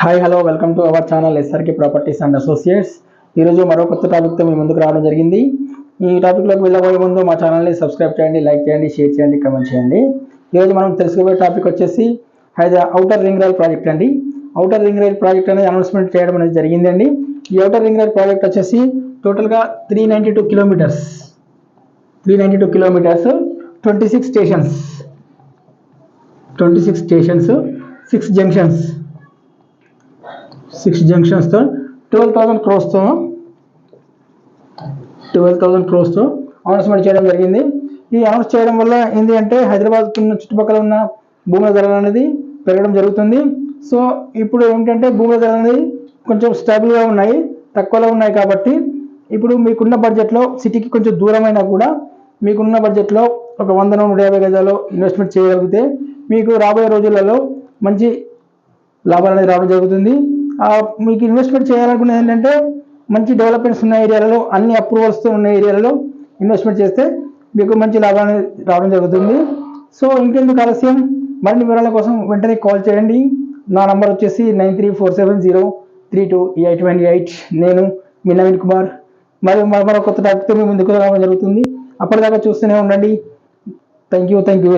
Hi hello welcome to our channel SRK properties and associates ఈరోజు మరో కొత్త టాపిక్తో మీ ముందుకు రావడం జరిగింది. ఈ టాపిక్లోకి వెళ్ళబోయే ముందు మా ఛానల్ని సబ్స్క్రైబ్ చేయండి లైక్ చేయండి షేర్ చేయండి కమెంట్ చేయండి. ఈరోజు మనం తెలుసుకోబోయే టాపిక్ వచ్చేసి Hyderabad outer ring rail project అండి. అవుటర్ రింగ్ రైల్ ప్రాజెక్ట్ అనేది అనౌన్స్మెంట్ చేయడం అనేది జరిగిందండి. ఈ అవుటర్ రింగ్ రైల్ ప్రాజెక్ట్ వచ్చేసి టోటల్గా three ninety two kilometres three ninety two kilometres twenty six stations twenty six stations six junctions six జంక్షన్స్తో twelve thousand క్రోస్తో twelve thousand క్రోస్తో అనౌన్స్మెంట్ చేయడం జరిగింది. ఈ అనౌన్స్ చేయడం వల్ల ఏంటి అంటే హైదరాబాద్ ఉన్న చుట్టుపక్కల ఉన్న భూముల ధరలు అనేది పెరగడం జరుగుతుంది. సో ఇప్పుడు ఏంటంటే భూముల ధరలు అనేది కొంచెం స్టేబుల్గా ఉన్నాయి తక్కువలో ఉన్నాయి కాబట్టి ఇప్పుడు మీకున్న బడ్జెట్లో సిటీకి కొంచెం దూరమైనా కూడా మీకున్న బడ్జెట్లో ఒక వంద నూట యాభై గజాలు ఇన్వెస్ట్మెంట్ చేయగలిగితే మీకు రాబోయే రోజులలో మంచి లాభాలు అనేది రావడం జరుగుతుంది. మీకు ఇన్వెస్ట్మెంట్ చేయాలనుకునేది ఏంటంటే మంచి డెవలప్మెంట్స్ ఉన్న ఏరియాలలో అన్ని అప్రూవల్స్తో ఉన్న ఏరియాలలో ఇన్వెస్ట్మెంట్ చేస్తే మీకు మంచి లాభాన్ని రావడం జరుగుతుంది. సో ఇంకెందుకు ఆలస్యం? మరిన్ని వివరాల కోసం వెంటనే కాల్ చేయండి. నా నంబర్ వచ్చేసి nine three four seven zero three two eight one eight. నేను మీ నవీన్ కుమార్. మరియు మరొక కొత్త టాపిక్తో మీ ముందుకు రావడం జరుగుతుంది. అప్పటిదాకా చూస్తూనే ఉండండి. Thank you thank you very